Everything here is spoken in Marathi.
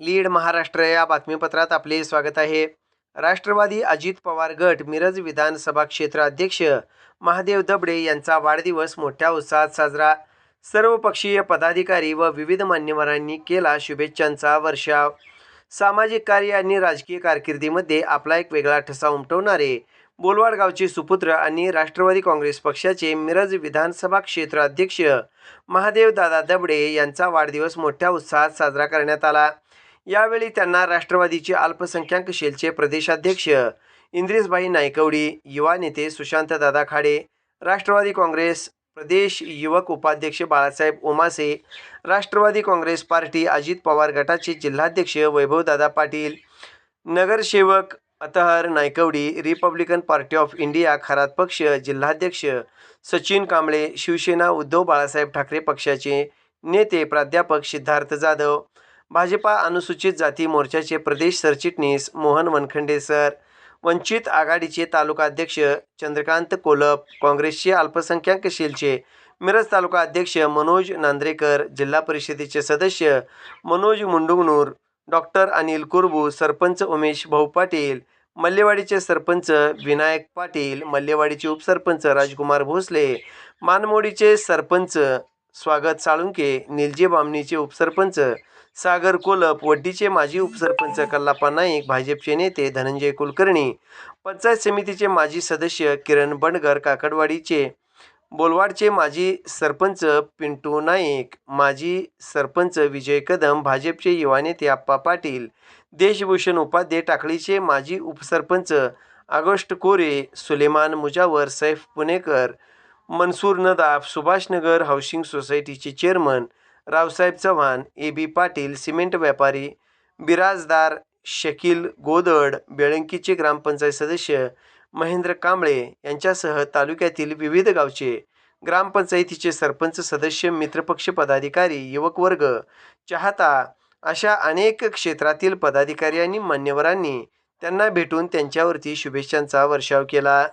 लीड महाराष्ट्र या बातमीपत्रात आपले स्वागत आहे. राष्ट्रवादी अजित पवार गट मिरज विधानसभा क्षेत्र अध्यक्ष महादेव दबडे यांचा वाढदिवस मोठ्या उत्साहात साजरा. सर्वपक्षीय पदाधिकारी व विविध मान्यवरांनी केला शुभेच्छांचा वर्षाव. सामाजिक कार्य आणि राजकीय कारकिर्दीमध्ये आपला एक वेगळा ठसा उमटवणारे बोलवाड गावचे सुपुत्र आणि राष्ट्रवादी काँग्रेस पक्षाचे मिरज विधानसभा क्षेत्र अध्यक्ष महादेव दादा दबडे यांचा वाढदिवस मोठ्या उत्साहात साजरा करण्यात आला. यावेळी त्यांना राष्ट्रवादीचे अल्पसंख्याक शेलचे प्रदेशाध्यक्ष इंद्रिसबाई नायकवडी युवा नेते सुशांत दादा खाडे राष्ट्रवादी काँग्रेस प्रदेश युवक उपाध्यक्ष बाळासाहेब उमासे राष्ट्रवादी काँग्रेस पार्टी अजित पवार गटाचे जिल्हाध्यक्ष वैभवदादा पाटील नगरसेवक Athar Naikwadi Republican party of India Kharat पक्ष जिल्हाध्यक्ष सचिन कांबळे शिवसेना उद्धव बाळासाहेब ठाकरे पक्षाचे नेते प्राध्यापक सिद्धार्थ जाधव भाजपा अनुसूचित जाती मोर्चाचे प्रदेश सरचिटणीस मोहन वनखंडे सर. वंचित आघाडीचे तालुका अध्यक्ष चंद्रकांत कोलप काँग्रेसचे अल्पसंख्याक सेलचे मिरज तालुका अध्यक्ष मनोज नांद्रेकर जिल्हा परिषदेचे सदस्य मनोज मुंडुगनूर डॉक्टर अनिल कुरबू सरपंच उमेश भाऊ पाटील मल्लेवाडीचे सरपंच विनायक पाटील मल्लेवाडीचे उपसरपंच राजकुमार भोसले मानमोडीचे सरपंच स्वागत साळुंके निलजे बामणीचे उपसरपंच सागर कोलप वड्डीचे माजी उपसरपंच कल्लापा नाईक भाजपचे नेते धनंजय कुलकर्णी पंचायत समितीचे माजी सदस्य किरण बंडगर काकडवाडीचे बोलवाडचे माजी सरपंच पिंटू नाईक माजी सरपंच विजय कदम भाजपचे युवा नेते आप्पा पाटील देशभूषण उपाध्ये टाकळीचे माजी उपसरपंच ऑगस्ट कोरे सुलेमान मुजावर सैफ पुणेकर मनसूर नदाफ सुभाषनगर हाऊसिंग सोसायटीचे chairman Raosaheb Chavan A B Patil cement व्यापारी बिराजदार शकील गोदड बेळंकीचे ग्रामपंचायत सदस्य महेंद्र कांबळे यांच्यासह तालुक्यातील विविध गावचे ग्रामपंचायतीचे सरपंच सदस्य मित्रपक्ष पदाधिकारी युवक वर्ग चाहता अशा अनेक क्षेत्रातील पदाधिकारी आणि मान्यवरांनी त्यांना भेटून त्यांच्यावरती शुभेच्छांचा वर्षाव केला.